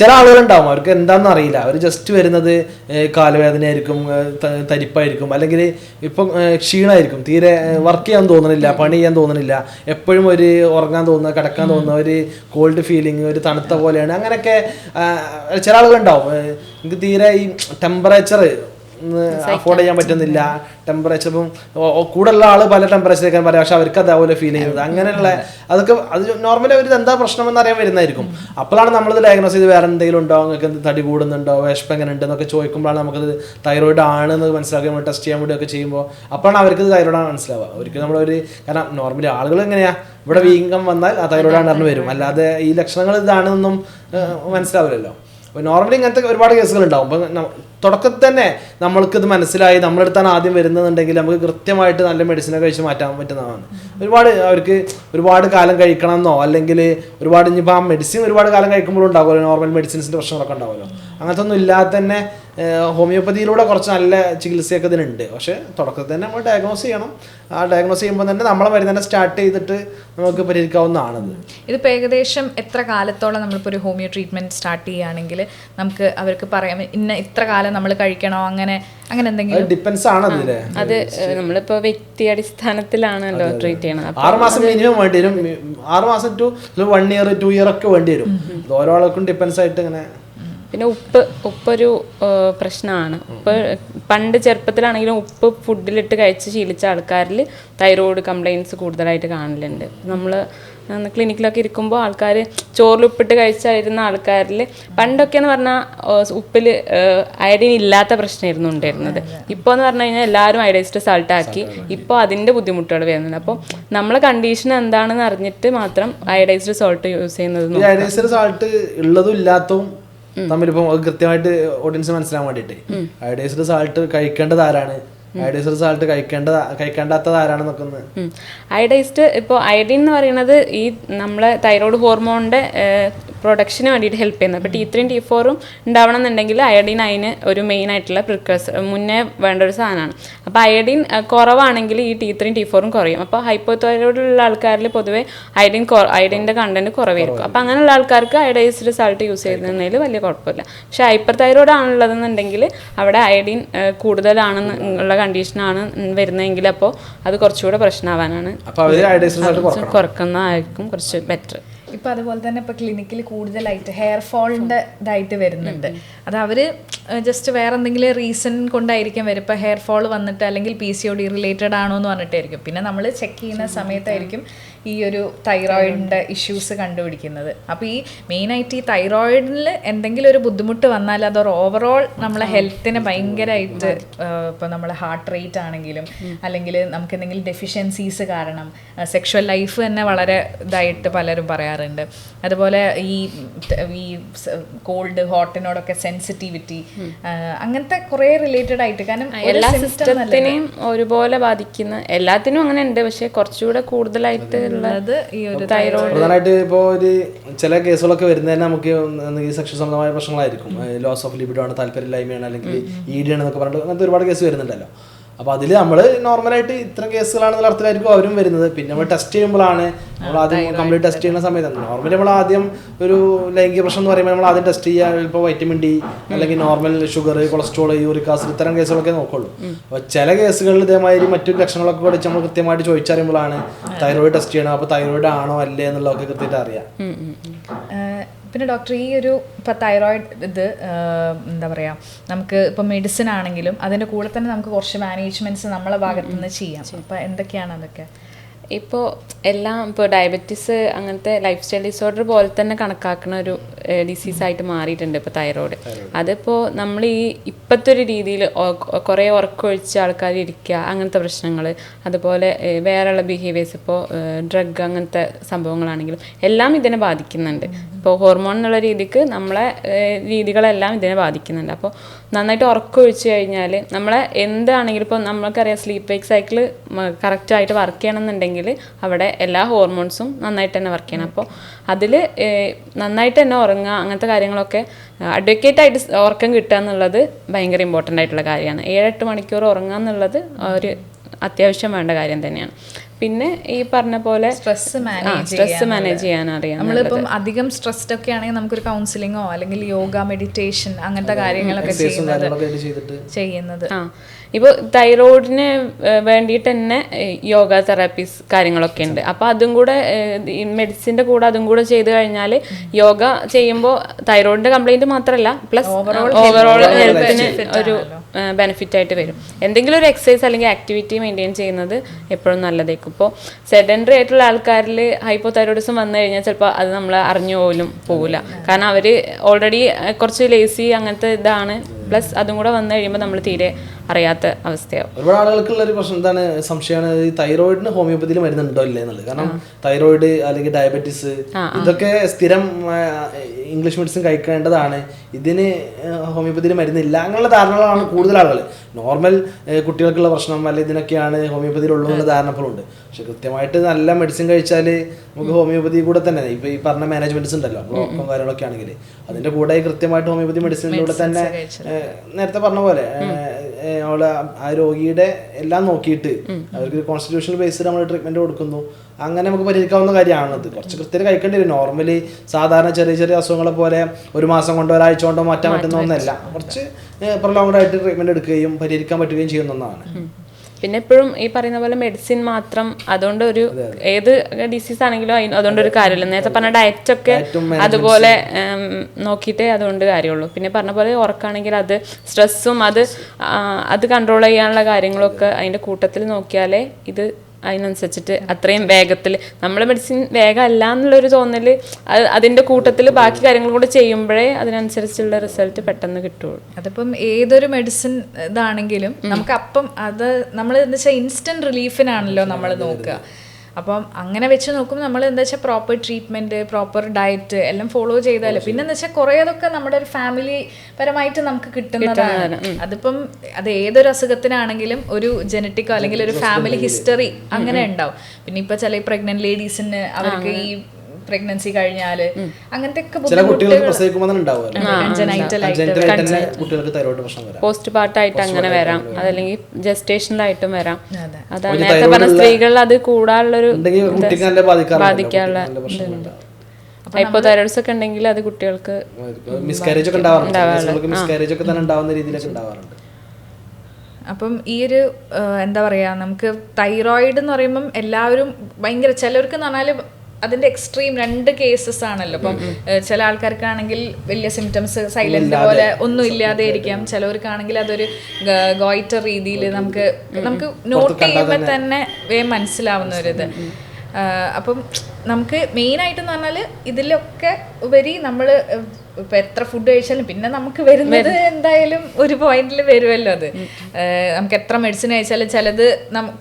ചില ആളുകളുണ്ടാവും. അവർക്ക് എന്താണെന്ന് അറിയില്ല. അവർ ജസ്റ്റ് വരുന്നത് കാലുവേദനയായിരിക്കും തരിപ്പായിരിക്കും അല്ലെങ്കിൽ ഇപ്പം ക്ഷീണമായിരിക്കും. തീരെ വർക്ക് ചെയ്യാൻ തോന്നുന്നില്ല പണി ചെയ്യാൻ തോന്നുന്നില്ല എപ്പോഴും ഒരു ഉറങ്ങാൻ തോന്നുന്ന കിടക്കാൻ തോന്നുന്ന ഒരു കോൾഡ് ഫീലിംഗ് ഒരു തണുത്ത പോലെയാണ്. അങ്ങനെയൊക്കെ ചില ആളുകളുണ്ടാവും. എനിക്ക് തീരെ ഈ ടെമ്പറേച്ചർ അഫോർഡ് ചെയ്യാൻ പറ്റുന്നില്ല. ടെമ്പറേച്ചർ ഇപ്പം കൂടെ ഉള്ള കൂടുതലുള്ള ആൾ പല ടെമ്പറേച്ചറൊക്കെ പറയാം. പക്ഷെ അവർക്ക് അതേപോലെ ഫീൽ ചെയ്യുന്നത്. അങ്ങനെയുള്ള അതൊക്കെ അത് നോർമലി അവർ എന്താ പ്രശ്നം എന്ന് അറിയാൻ വരുന്നതായിരിക്കും. അപ്പോഴാണ് നമ്മളിത് ഡയഗ്നോസ് ചെയ്ത് വേറെ എന്തെങ്കിലും ഉണ്ടോ? നിങ്ങൾക്ക് തടി കൂടുന്നുണ്ടോ? വിശപ്പ് എങ്ങനെ ഉണ്ട്? എന്നൊക്കെ ചോദിക്കുമ്പോഴാണ് നമുക്കത് തൈറോയിഡ് എന്ന് മനസ്സിലാക്കി നമ്മൾ ടെസ്റ്റ് ചെയ്യാൻ വേണ്ടി ഒക്കെ ചെയ്യുമ്പോൾ അപ്പോഴാണ് അവർക്ക് തൈറോയിഡ് ആണ് മനസ്സിലാവുക. അവർക്ക് നമ്മളൊരു കാരണം നോർമലി ആളുകൾ എങ്ങനെയാ? ഇവിടെ വീങ്കം വന്നാൽ ആ തൈറോയിഡ് ആണ് വരും. അല്ലാതെ ഈ ലക്ഷണങ്ങൾ ഇതാണെന്നൊന്നും മനസ്സിലാവില്ലല്ലോ. നോർമലി ഇങ്ങനത്തെ ഒരുപാട് കേസുകൾ ഉണ്ടാവും അപ്പം തുടക്കത്തിൽ തന്നെ നമ്മൾക്കിത് മനസ്സിലായി നമ്മളെടുത്താണ് ആദ്യം വരുന്നതെന്നുണ്ടെങ്കിൽ നമുക്ക് കൃത്യമായിട്ട് നല്ല മെഡിസിനൊക്കെ കഴിച്ച് മാറ്റാൻ പറ്റുന്നതാണ്. ഒരുപാട് അവർക്ക് ഒരുപാട് കാലം കഴിക്കണം എന്നോ അല്ലെങ്കിൽ ഒരുപാട് ഇനിയിപ്പോൾ ആ മെഡിസിൻ ഒരുപാട് കാലം കഴിക്കുമ്പോഴും ഉണ്ടാകുമല്ലോ നോർമൽ മെഡിസിൻസിന്റെ പ്രശ്നങ്ങളൊക്കെ ഉണ്ടാവുമല്ലോ. അങ്ങനത്തെ ഒന്നും ഇല്ലാതെ തന്നെ ഹോമിയോപ്പതിയിലൂടെ കുറച്ച് നല്ല ചികിത്സയൊക്കെ ഇതിനുണ്ട് പക്ഷേ തുടക്കത്തിൽ തന്നെ നമ്മൾ ഡയഗ്നോസ് ചെയ്യണം. ആ ഡയഗ്നോസ് ചെയ്യുമ്പോൾ തന്നെ നമ്മളെ മരുന്ന് തന്നെ സ്റ്റാർട്ട് ചെയ്തിട്ട് നമുക്ക് പരിഹരിക്കാവുന്നതാണത്. ഇതിപ്പോൾ ഏകദേശം എത്ര കാലത്തോളം നമ്മളിപ്പോൾ ഒരു ഹോമിയോ ട്രീറ്റ്മെന്റ് സ്റ്റാർട്ട് ചെയ്യുകയാണെങ്കിൽ നമുക്ക് അവർക്ക് പറയാം ഇന്ന ഇത്ര കാലം നമ്മൾ കഴിക്കണോ? അങ്ങനെ അങ്ങനെ എന്തെങ്കിലും? ഡിപ്പെൻസ് ആണ് അതിലെ അത് നമ്മളിപ്പോൾ നമ്മളിപ്പോ വ്യക്തി അടിസ്ഥാനത്തിലാണല്ലോ ട്രീറ്റ് ചെയ്യണത്. ആറുമാസം ആറ് മാസം മിനിമം വേണ്ടി വരും. ആറുമാസം ആറ് മാസം to one year to year ഒക്കെ വേണ്ടി വരും. ഓരോ ആൾക്കും ഡിപ്പെൻസ് ആയിട്ട് ഇങ്ങനെ പിന്നെ ഉപ്പ് ഉപ്പൊരു പ്രശ്നമാണ് ഉപ്പ് പണ്ട് ചെറുപ്പത്തിലാണെങ്കിലും ഉപ്പ് ഫുഡിലിട്ട് കഴിച്ച് ശീലിച്ച ആൾക്കാരിൽ തൈറോയ്ഡ് കംപ്ലയിൻസ് കൂടുതലായിട്ട് കാണലുണ്ട്. നമ്മൾ ക്ലിനിക്കിലൊക്കെ ഇരിക്കുമ്പോൾ ആൾക്കാർ ചോറിൽ ഉപ്പിട്ട് കഴിച്ചായിരുന്ന ആൾക്കാരിൽ പണ്ടൊക്കെ എന്ന് പറഞ്ഞാൽ ഉപ്പിൽ അയഡിൻ ഇല്ലാത്ത പ്രശ്നമായിരുന്നു ഉണ്ടായിരുന്നത്. ഇപ്പോൾ എന്ന് പറഞ്ഞു കഴിഞ്ഞാൽ എല്ലാവരും അയഡൈസ്ഡ് സാൾട്ട് ആക്കി. ഇപ്പോൾ അതിന്റെ ബുദ്ധിമുട്ടുകൾ വരുന്നുണ്ട്. അപ്പോൾ നമ്മളെ കണ്ടീഷൻ എന്താണെന്ന് അറിഞ്ഞിട്ട് മാത്രം അയഡൈസ്ഡ് സോൾട്ട് യൂസ് ചെയ്യുന്നത് സാൾട്ട് ഉള്ളതും ഇല്ലാത്തതും തമ്മിലിപ്പം കൃത്യമായിട്ട് ഓഡിയൻസ് മനസ്സിലാൻ വേണ്ടിയിട്ട്. ഐഡൈസർ സാൾട്ട് കഴിക്കേണ്ടത് ആരാണ്? അയഡൈസ്ഡ് സാൾട്ട് കഴിക്കേണ്ട കഴിക്കേണ്ടാത്തത് ആരാണെന്നൊക്കെ അയഡൈസ്ഡ് ഇപ്പോൾ അയഡിൻ എന്ന് പറയുന്നത് ഈ നമ്മളെ തൈറോയ്ഡ് ഹോർമോണിന്റെ പ്രൊഡക്ഷന് വേണ്ടിയിട്ട് ഹെൽപ്പ് ചെയ്യുന്നത്. അപ്പോൾ ടി ത്രീയും ടി ഫോറും ഉണ്ടാവണം എന്നുണ്ടെങ്കിൽ അയഡിൻ അതിന് ഒരു മെയിൻ ആയിട്ടുള്ള പ്രിക്കസ് മുന്നേ വേണ്ട ഒരു സാധനമാണ് അപ്പോൾ അയഡിൻ കുറവാണെങ്കിൽ ഈ ടി ത്രീയും ടി ഫോറും കുറയും. അപ്പോൾ ഹൈപ്പോത്തോയിഡുള്ള ആൾക്കാരിൽ പൊതുവേ അയഡിൻ അയഡിന്റെ കണ്ടന്റ് കുറവായിരിക്കും. അപ്പോൾ അങ്ങനെയുള്ള ആൾക്കാർക്ക് അയഡൈസ്ഡ് സാൾട്ട് യൂസ് ചെയ്യുന്നതിൽ വലിയ കുഴപ്പമില്ല. പക്ഷേ ഹൈപ്പർ തൈറോയിഡ് ആണുള്ളതെന്നുണ്ടെങ്കിൽ അവിടെ അയഡിൻ കൂടുതലാണെന്ന് ഉള്ള കണ്ടീഷനാണ് വരുന്നതെങ്കിൽ അപ്പോൾ അത് കുറച്ചുകൂടെ പ്രശ്നമാവാനാണ്. കുറക്കുന്നതായിരിക്കും കുറച്ച് ബെറ്റർ ഇപ്പൊ അതുപോലെ തന്നെ ഇപ്പൊ ക്ലിനിക്കിൽ കൂടുതലായിട്ട് ഹെയർ ഫോളിന്റെ ഇതായിട്ട് വരുന്നുണ്ട്. അത് അവർ ജസ്റ്റ് വേറെ എന്തെങ്കിലും റീസൺ കൊണ്ടായിരിക്കും വരും ഇപ്പൊ ഹെയർ ഫോൾ വന്നിട്ട് അല്ലെങ്കിൽ P C O D related ആണോ എന്ന് പറഞ്ഞിട്ടായിരിക്കും. പിന്നെ നമ്മൾ ചെക്ക് ചെയ്യുന്ന സമയത്തായിരിക്കും ഈ ഒരു തൈറോയിഡിന്റെ ഇഷ്യൂസ് കണ്ടുപിടിക്കുന്നത്. അപ്പോൾ ഈ മെയിനായിട്ട് ഈ തൈറോയിഡിൽ എന്തെങ്കിലും ഒരു ബുദ്ധിമുട്ട് വന്നാൽ അത് ഓവറോൾ നമ്മളെ ഹെൽത്തിനെ ഭയങ്കരമായിട്ട് ഇപ്പോൾ നമ്മളെ ഹാർട്ട് റേറ്റ് ആണെങ്കിലും അല്ലെങ്കിൽ നമുക്ക് എന്തെങ്കിലും ഡെഫിഷ്യൻസീസ് കാരണം സെക്ഷൽ ലൈഫ് തന്നെ വളരെ ഇതായിട്ട് പലരും പറയാറുണ്ട്. അതുപോലെ ഈ ഈ കോൾഡ് ഹോട്ടിനോടൊക്കെ സെൻസിറ്റിവിറ്റി അങ്ങനത്തെ കുറേ റിലേറ്റഡ് ആയിട്ട് കാരണം ഒരു എല്ലാ സിസ്റ്റത്തിനെയും ഒരുപോലെ ബാധിക്കുന്ന എല്ലാത്തിനും അങ്ങനെ ഉണ്ട്. പക്ഷെ കുറച്ചുകൂടെ കൂടുതലായിട്ട് ഈ ഒരു തൈറോയ്ഡ്. പ്രധാനമായിട്ട് ഇപ്പോ ഒരു ചില കേസുകളൊക്കെ വരുന്നതന്നെ നമുക്ക് ഈ സംബന്ധമായ പ്രശ്നങ്ങളായിരിക്കും. ലോസ് ഓഫ് ലിബിഡോ ആണ് താല്പര്യമില്ലായ്മയാണ് അല്ലെങ്കിൽ ഇ ഡി ആണെന്നൊക്കെ പറഞ്ഞിട്ട് അങ്ങനത്തെ ഒരുപാട് കേസ് വരുന്നുണ്ടല്ലോ. അപ്പോൾ അതിൽ നമ്മൾ നോർമലായിട്ട് ഇത്തരം കേസുകളാണെന്നുള്ള അർത്ഥമായിരിക്കും അവരും വരുന്നത്. പിന്നെ നമ്മൾ ടെസ്റ്റ് ചെയ്യുമ്പോഴാണ് നമ്മൾ ആദ്യം കംപ്ലീറ്റ് ടെസ്റ്റ് ചെയ്യുന്ന സമയത്ത്. നോർമലി നമ്മൾ ആദ്യം ഒരു ലൈംഗിക പ്രശ്നം എന്ന് പറയുമ്പോൾ നമ്മൾ ആദ്യം ടെസ്റ്റ് ചെയ്യുക ഇപ്പൊ വൈറ്റമിൻ ഡി അല്ലെങ്കിൽ normal sugar cholesterol uric acid ഇത്തരം കേസുകളൊക്കെ നോക്കുള്ളൂ. അപ്പോൾ ചില കേസുകളിൽ ഇതേമാതിരി മറ്റു ലക്ഷണങ്ങളൊക്കെ കൂടി നമ്മൾ കൃത്യമായിട്ട് ചോദിച്ചറിയുമ്പോഴാണ് തൈറോയിഡ് ടെസ്റ്റ് ചെയ്യണം. അപ്പോൾ തൈറോയിഡ് ആണോ അല്ലേ എന്നുള്ളതൊക്കെ കൃത്യമായിട്ട് അറിയാം. പിന്നെ ഡോക്ടർ ഈ ഒരു ഇപ്പം തൈറോയിഡ് ഇത് എന്താ പറയുക നമുക്ക് ഇപ്പം മെഡിസിൻ ആണെങ്കിലും അതിന്റെ കൂടെ തന്നെ നമുക്ക് കുറച്ച് മാനേജ്മെന്റ്സ് നമ്മളെ ഭാഗത്തു നിന്ന് ചെയ്യാം. അപ്പം എന്തൊക്കെയാണ് അതൊക്കെ? ഇപ്പോൾ എല്ലാം ഇപ്പോൾ ഡയബറ്റീസ് അങ്ങനത്തെ ലൈഫ് സ്റ്റൈൽ ഡിസോർഡർ പോലെ തന്നെ കണക്കാക്കുന്ന ഒരു ഡിസീസ് ആയിട്ട് മാറിയിട്ടുണ്ട് ഇപ്പോൾ തൈറോയ്ഡ് അതിപ്പോൾ നമ്മൾ ഈ ഇപ്പോഴത്തെ ഒരു രീതിയിൽ കുറേ ഉറക്കമൊഴിച്ച് ആൾക്കാർ ഇരിക്കുക അങ്ങനത്തെ പ്രശ്നങ്ങൾ അതുപോലെ വേറെയുള്ള ബിഹേവിയേഴ്സ് ഇപ്പോൾ ഡ്രഗ് അങ്ങനത്തെ സംഭവങ്ങളാണെങ്കിലും എല്ലാം ഇതിനെ ബാധിക്കുന്നുണ്ട്. ഇപ്പോൾ ഹോർമോൺ എന്നുള്ള രീതിക്ക് നമ്മളെ രീതികളെല്ലാം ഇതിനെ ബാധിക്കുന്നുണ്ട്. അപ്പോൾ നന്നായിട്ട് ഉറക്കമൊഴിച്ച് കഴിഞ്ഞാൽ നമ്മളെ എന്താണെങ്കിലും ഇപ്പോൾ നമ്മൾക്കറിയാം സ്ലീപ്പ് വേക്ക് സൈക്കിൾ കറക്റ്റായിട്ട് വർക്ക് ചെയ്യണമെന്നുണ്ടെങ്കിൽ അവിടെ എല്ലാ ഹോർമോൺസും നന്നായിട്ട് തന്നെ വർക്ക് ചെയ്യണം. അപ്പോൾ അതിൽ നന്നായിട്ട് തന്നെ ഉറങ്ങുക അങ്ങനത്തെ കാര്യങ്ങളൊക്കെ അഡ്വക്കേറ്റ് ആയിട്ട് ഉറക്കം കിട്ടുക എന്നുള്ളത് ഭയങ്കര ഇമ്പോർട്ടന്റ് ആയിട്ടുള്ള കാര്യമാണ്. ഏഴെട്ട് മണിക്കൂർ ഉറങ്ങുക എന്നുള്ളത് ഒരു അത്യാവശ്യം വേണ്ട കാര്യം തന്നെയാണ്. പിന്നെ ഈ പറഞ്ഞ പോലെ സ്ട്രെസ് മാനേജ് സ്ട്രെസ് മാനേജ് ചെയ്യാൻ അറിയാം നമ്മളിപ്പം അധികം സ്ട്രെസ്ഡ് ഒക്കെ ആണെങ്കിൽ നമുക്കൊരു കൗൺസിലിങ്ങോ അല്ലെങ്കിൽ യോഗ മെഡിറ്റേഷൻ അങ്ങനത്തെ കാര്യങ്ങളൊക്കെ ചെയ്യുന്നത്. ആ. ഇപ്പോൾ തൈറോയിഡിന് വേണ്ടിയിട്ട് തന്നെ യോഗ തെറാപ്പീസ് കാര്യങ്ങളൊക്കെ ഉണ്ട്. അപ്പോൾ അതും കൂടെ മെഡിസിന്റെ കൂടെ അതും കൂടെ ചെയ്ത് കഴിഞ്ഞാൽ യോഗ ചെയ്യുമ്പോൾ തൈറോയിഡിന്റെ കംപ്ലൈന്റ് മാത്രമല്ല പ്ലസ് ഓവറോൾ ഹെൽത്തിന് ഒരു ബെനിഫിറ്റ് ആയിട്ട് വരും. എന്തെങ്കിലും ഒരു എക്സസൈസ് അല്ലെങ്കിൽ ആക്ടിവിറ്റി മെയിന്റെയിൻ ചെയ്യുന്നത് എപ്പോഴും നല്ലതായിരിക്കും. ഇപ്പോൾ സെഡൻഡറി ആയിട്ടുള്ള ആൾക്കാരിൽ ഹൈപ്പോ തൈറോയിഡിസം വന്നു കഴിഞ്ഞാൽ ചിലപ്പോൾ അത് നമ്മൾ അറിഞ്ഞു പോലും പോകില്ല കാരണം അവർ ഓൾറെഡി കുറച്ച് ലേസി അങ്ങനത്തെ ഇതാണ്. പ്ലസ് അതും കൂടെ വന്നു കഴിയുമ്പോൾ നമ്മൾ തീരെ അറിയാത്ത അവസ്ഥയാവും. ഒരുപാട് ആളുകൾക്കുള്ള ഒരു പ്രശ്നം എന്താണ് സംശയമാണ് ഈ തൈറോയിഡിന് ഹോമിയോപ്പതിയിൽ മരുന്നുണ്ടോ ഇല്ലേ എന്നുള്ളത് കാരണം തൈറോയിഡ് അല്ലെങ്കിൽ ഡയബറ്റീസ് ഇതൊക്കെ സ്ഥിരം ഇംഗ്ലീഷ് മെഡിസിൻ കഴിക്കേണ്ടതാണ്. ഇതിന് ഹോമിയോപ്പതിയിൽ മരുന്നില്ല അങ്ങനെയുള്ള ധാരണകളാണ് കൂടുതൽ ആളുകൾ നോർമൽ കുട്ടികൾക്കുള്ള പ്രശ്നം അല്ലെങ്കിൽ ഇതിനൊക്കെയാണ് ധാരണ ഇപ്പോൾ ഉണ്ട് പക്ഷെ കൃത്യമായിട്ട് നല്ല മെഡിസിൻ കഴിച്ചാൽ നമുക്ക് ഹോമിയോപ്പതി കൂടെ തന്നെ ഇപ്പൊ ഈ പറഞ്ഞ മാനേജ്മെന്റ്സ് ഉണ്ടല്ലോ ബ്ലോക്കും കാര്യങ്ങളൊക്കെ ആണെങ്കിൽ അതിന്റെ കൂടെ കൃത്യമായിട്ട് ഹോമിയോപ്പതി മെഡിസിനിലൂടെ തന്നെ നേരത്തെ പറഞ്ഞ പോലെ ഏഹ്, ആ രോഗിയുടെ എല്ലാം നോക്കിയിട്ട് അവർക്ക് കോൺസ്റ്റിറ്റ്യൂഷണൽ ബേസ്ഡ് നമ്മൾ ട്രീറ്റ്മെന്റ് കൊടുക്കുന്നു. അങ്ങനെ നമുക്ക് പരിഹരിക്കാവുന്ന കാര്യമാണത് കുറച്ച് കൃത്യത കഴിക്കേണ്ടി വരും. നോർമലി സാധാരണ ചെറിയ ചെറിയ അസുഖങ്ങളെ പോലെ ഒരു മാസം കൊണ്ടോ ഒരാഴ്ച കൊണ്ടോ മാറ്റാൻ പറ്റുന്ന ഒന്നല്ല. കുറച്ച് പ്രൊലോങ്ഡ് ആയിട്ട് ട്രീറ്റ്മെന്റ് എടുക്കുകയും പരിഹരിക്കാൻ പറ്റുകയും ചെയ്യുന്ന ഒന്നാണ്. പിന്നെ എപ്പോഴും ഈ പറയുന്ന പോലെ മെഡിസിൻ മാത്രം അതുകൊണ്ട് ഒരു ഏത് ഡിസീസ് ആണെങ്കിലും അതുകൊണ്ട് ഒരു കാര്യമില്ല. നേരത്തെ പറഞ്ഞ ഡയറ്റ് ഒക്കെ അതുപോലെ നോക്കിയിട്ടേ അതുകൊണ്ട് കാര്യമുള്ളൂ. പിന്നെ പറഞ്ഞ പോലെ ഉറക്കാണെങ്കിൽ അത് സ്ട്രെസ്സും അത് അത് കൺട്രോൾ ചെയ്യാനുള്ള കാര്യങ്ങളൊക്കെ അതിന്റെ കൂട്ടത്തിൽ നോക്കിയാലേ ഇത് അതിനനുസരിച്ചിട്ട് അത്രയും വേഗത്തിൽ നമ്മൾ മെഡിസിൻ വേഗമല്ല എന്നുള്ളൊരു തോന്നൽ അത് അതിന്റെ കൂട്ടത്തിൽ ബാക്കി കാര്യങ്ങൾ കൂടെ ചെയ്യുമ്പോഴേ അതിനനുസരിച്ചുള്ള റിസൾട്ട് പെട്ടെന്ന് കിട്ടുള്ളൂ. അതിപ്പം ഏതൊരു മെഡിസിൻ ഇതാണെങ്കിലും നമുക്ക് അപ്പം അത് നമ്മൾ എന്താ വെച്ചാൽ ഇൻസ്റ്റന്റ് റിലീഫിനാണല്ലോ നമ്മൾ നോക്കുക. അപ്പം അങ്ങനെ വെച്ച് നോക്കുമ്പോൾ നമ്മൾ എന്താ വെച്ചാൽ പ്രോപ്പർ ട്രീറ്റ്മെന്റ് പ്രോപ്പർ ഡയറ്റ് എല്ലാം ഫോളോ ചെയ്താൽ പിന്നെ എന്താ വെച്ചാൽ കുറേ അതൊക്കെ നമ്മുടെ ഒരു ഫാമിലി പരമായിട്ട് നമുക്ക് കിട്ടുന്നതാണ്. അതിപ്പം അത് ഏതൊരു അസുഖത്തിനാണെങ്കിലും ഒരു ജനറ്റിക്കോ അല്ലെങ്കിൽ ഒരു ഫാമിലി ഹിസ്റ്ററി അങ്ങനെ ഉണ്ടാവും. പിന്നെ ഇപ്പൊ ചില പ്രഗ്നന്റ് ലേഡീസിന് അവർക്ക് ഈ പ്രഗ്നൻസി കഴിഞ്ഞാൽ അങ്ങനത്തെ പോസ്റ്റ് പാർട്ടായിട്ട് അങ്ങനെ വരാം. അതല്ലെങ്കിൽ ജസ്റ്റേഷനിലായിട്ടും വരാം. അതെ. നേരത്തെ പറഞ്ഞ സ്ത്രീകളിൽ അത് കൂടാനുള്ളൊരു ബാധിക്കാനുള്ള ഹൈപ്പോ തൈറോയിഡ്സ് ഒക്കെ ഉണ്ടെങ്കിൽ അത് കുട്ടികൾക്ക് മിസ്കാരേജ് ഒക്കെ മിസ്കാരേജ് ഒക്കെ തന്നെ ഉണ്ടാവുന്ന രീതിയിലൊക്കെ ഉണ്ടാവാറുണ്ട്. അപ്പം ഈ ഒരു എന്താ പറയാ നമുക്ക് തൈറോയിഡ് എന്ന് പറയുമ്പം എല്ലാവരും ഭയങ്കര ചിലർക്ക് എന്ന് പറഞ്ഞാൽ അതിന്റെ എക്സ്ട്രീം രണ്ട് കേസസ് ആണല്ലോ. അപ്പം ചില ആൾക്കാർക്കാണെങ്കിൽ വലിയ സിംറ്റംസ് സൈലന്റ് പോലെ ഒന്നും ഇല്ലാതെ ഇരിക്കാം ചിലവർക്കാണെങ്കിൽ അതൊരു ഗോയിറ്റർ രീതിയിൽ നമുക്ക് നമുക്ക് നോട്ട് ചെയ്യുമ്പോൾ തന്നെ വേഗം മനസ്സിലാവുന്ന ഒരു ഇത് അപ്പം നമുക്ക് മെയിനായിട്ടെന്ന് പറഞ്ഞാൽ ഇതിലൊക്കെ ഉപരി നമ്മൾ ഇപ്പൊ എത്ര ഫുഡ് കഴിച്ചാലും പിന്നെ നമുക്ക് വരുന്നത് എന്തായാലും ഒരു പോയിന്റിൽ വരുമല്ലോ അത്. നമുക്ക് എത്ര മെഡിസിൻ കഴിച്ചാലും ചിലത്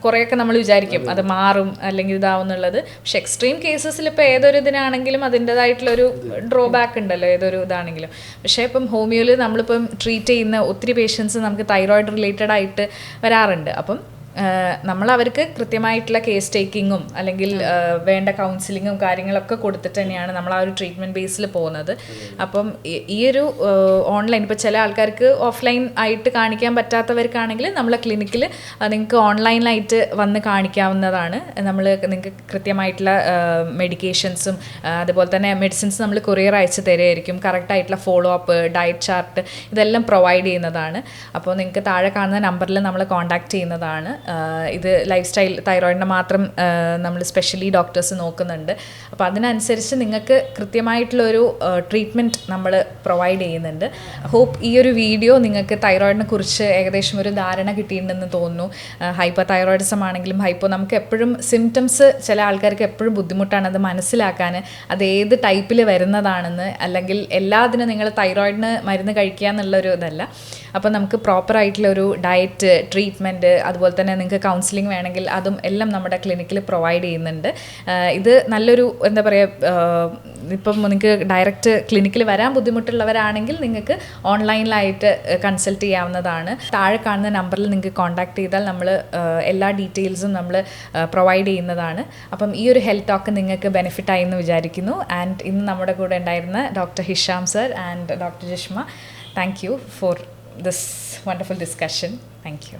കുറേയൊക്കെ നമ്മൾ വിചാരിക്കും. അത് മാറും അല്ലെങ്കിൽ ഇതാവും ഉള്ളത് പക്ഷെ എക്സ്ട്രീം കേസസിൽ ഇപ്പോൾ ഏതൊരു ഇതിനാണെങ്കിലും അതിന്റെതായിട്ടുള്ള ഒരു ഡ്രോബാക്ക് ഉണ്ടല്ലോ ഏതൊരു ഇതാണെങ്കിലും. പക്ഷേ ഇപ്പം ഹോമിയോയിൽ നമ്മളിപ്പം ട്രീറ്റ് ചെയ്യുന്ന ഒത്തിരി പേഷ്യൻസ് നമുക്ക് തൈറോയിഡ് റിലേറ്റഡ് ആയിട്ട് വരാറുണ്ട്. അപ്പം നമ്മൾ അവർക്ക് കൃത്യമായിട്ടുള്ള കേസ് ടേക്കിങ്ങും അല്ലെങ്കിൽ വേണ്ട കൗൺസിലിങ്ങും കാര്യങ്ങളൊക്കെ കൊടുത്തിട്ട് തന്നെയാണ് നമ്മൾ ആ ഒരു ട്രീറ്റ്മെന്റ് ബേസിൽ പോകുന്നത്. അപ്പം ഈ- ഒരു ഓൺലൈൻ ഇപ്പോൾ ചില ആൾക്കാർക്ക് ഓഫ്ലൈൻ ആയിട്ട് കാണിക്കാൻ പറ്റാത്തവർക്കാണെങ്കിൽ നമ്മളെ ക്ലിനിക്കിൽ നിങ്ങൾക്ക് ഓൺലൈനായിട്ട് വന്ന് കാണിക്കാവുന്നതാണ്. നമ്മൾ നിങ്ങൾക്ക് കൃത്യമായിട്ടുള്ള മെഡിക്കേഷൻസും അതുപോലെ തന്നെ മെഡിസിൻസ് നമ്മൾ കൊറിയർ അയച്ച് തരുമായിരിക്കും കറക്റ്റായിട്ടുള്ള ഫോളോ അപ്പ് ഡയറ്റ് ചാർട്ട് ഇതെല്ലാം പ്രൊവൈഡ് ചെയ്യുന്നതാണ്. അപ്പോൾ നിങ്ങൾക്ക് താഴെ കാണുന്ന നമ്പറിൽ നമ്മൾ കോൺടാക്ട് ചെയ്യുന്നതാണ്. ഇത് ലൈഫ് സ്റ്റൈൽ തൈറോയിഡിനെ മാത്രം നമ്മൾ സ്പെഷ്യലി ഡോക്ടേഴ്സ് നോക്കുന്നുണ്ട്. അപ്പോൾ അതിനനുസരിച്ച് നിങ്ങൾക്ക് കൃത്യമായിട്ടുള്ളൊരു ട്രീറ്റ്മെന്റ് നമ്മൾ പ്രൊവൈഡ് ചെയ്യുന്നുണ്ട്. ഹോപ്പ് ഈ ഒരു വീഡിയോ നിങ്ങൾക്ക് തൈറോയിഡിനെ കുറിച്ച് ഏകദേശം ഒരു ധാരണ കിട്ടിയിട്ടുണ്ടെന്ന് തോന്നുന്നു. ഹൈപ്പർ തൈറോയിഡിസം ആണെങ്കിലും ഹൈപ്പോ നമുക്ക് എപ്പോഴും സിംറ്റംസ് ചില ആൾക്കാർക്ക് എപ്പോഴും ബുദ്ധിമുട്ടാണ് അത് മനസ്സിലാക്കാൻ അത് ഏത് ടൈപ്പിൽ വരുന്നതാണെന്ന് അല്ലെങ്കിൽ എല്ലാത്തിനും നിങ്ങൾ തൈറോയിഡിന് മരുന്ന് കഴിക്കുക എന്നുള്ളൊരു ഇതല്ല. അപ്പോൾ നമുക്ക് ഒരു ഡയറ്റ് ട്രീറ്റ്മെന്റ് അതുപോലെ തന്നെ നിങ്ങൾക്ക് കൗൺസിലിംഗ് വേണമെങ്കിൽ അതും എല്ലാം നമ്മുടെ ക്ലിനിക്കിൽ പ്രൊവൈഡ് ചെയ്യുന്നുണ്ട്. ഇത് നല്ലൊരു എന്താ പറയുക ഇപ്പം നിങ്ങൾക്ക് ഡയറക്റ്റ് ക്ലിനിക്കിൽ വരാൻ ബുദ്ധിമുട്ടുള്ളവരാണെങ്കിൽ നിങ്ങൾക്ക് ഓൺലൈനിലായിട്ട് കൺസൾട്ട് ചെയ്യാവുന്നതാണ്. താഴെ കാണുന്ന നമ്പറിൽ നിങ്ങൾക്ക് കോൺടാക്ട് ചെയ്താൽ നമ്മൾ എല്ലാ ഡീറ്റെയിൽസും നമ്മൾ പ്രൊവൈഡ് ചെയ്യുന്നതാണ്. അപ്പം ഈ ഒരു ഹെൽത്ത് ടോക്ക് നിങ്ങൾക്ക് ബെനിഫിറ്റ് ആയി എന്ന് വിചാരിക്കുന്നു. ആൻഡ് ഇന്ന് നമ്മുടെ കൂടെ ഉണ്ടായിരുന്ന doctor Hisham sir and doctor Jishma thank you for this wonderful discussion thank you